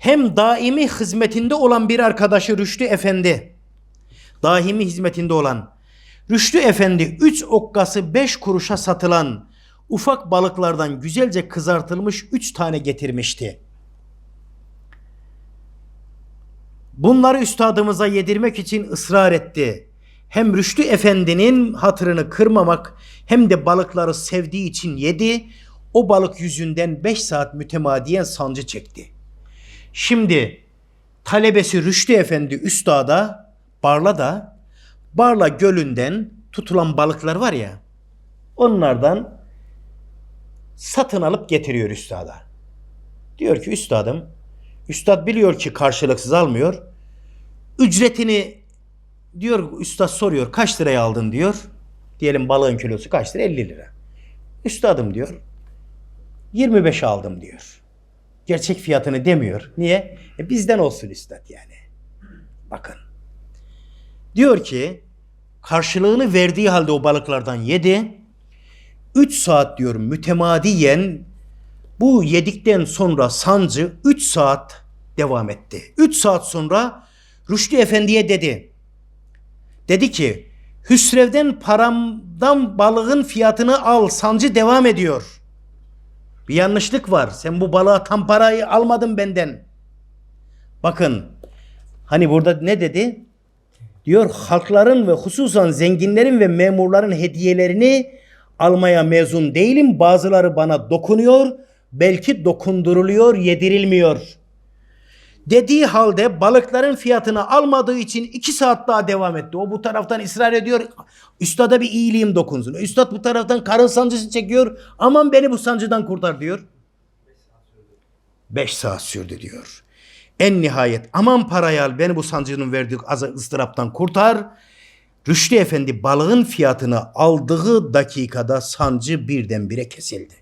hem daimi hizmetinde olan bir arkadaşı Rüştü Efendi, daimi hizmetinde olan Rüştü Efendi 3 okkası 5 kuruşa satılan ufak balıklardan güzelce kızartılmış 3 tane getirmişti. Bunları üstadımıza yedirmek için ısrar etti. Hem Rüştü Efendi'nin hatırını kırmamak hem de balıkları sevdiği için yedi. O balık yüzünden 5 saat mütemadiyen sancı çekti. Şimdi talebesi Rüştü Efendi üstada Barla'da Barla Gölü'nden tutulan balıklar var ya onlardan satın alıp getiriyor üstada. Diyor ki üstadım üstad biliyor ki karşılıksız almıyor. Ücretini diyor üstad soruyor kaç liraya aldın diyor. Diyelim balığın kilosu kaç lira? 50 lira. Üstadım diyor 25 aldım diyor. Gerçek fiyatını demiyor. Niye? E bizden olsun üstad yani. Bakın. Diyor ki karşılığını verdiği halde o balıklardan yedi. 3 saat diyor mütemadiyen bu yedikten sonra sancı 3 saat devam etti. 3 saat sonra Rüştü Efendi'ye dedi. Dedi ki Hüsrev'den paramdan balığın fiyatını al sancı devam ediyor. Bir yanlışlık var. Sen bu balığa tam parayı almadın benden. Bakın hani burada ne dedi? Diyor halkların ve hususan zenginlerin ve memurların hediyelerini almaya mezun değilim. Bazıları bana dokunuyor. Belki dokunduruluyor, yedirilmiyor. Dediği halde balıkların fiyatını almadığı için iki saat daha devam etti. O bu taraftan ısrar ediyor. Üstada bir iyiliğim dokunsun. Üstad bu taraftan karın sancısı çekiyor. Aman beni bu sancıdan kurtar diyor. Beş saat sürdü diyor. En nihayet aman parayı al beni bu sancının verdiği ıstıraptan kurtar. Rüştü Efendi balığın fiyatını aldığı dakikada sancı birdenbire kesildi.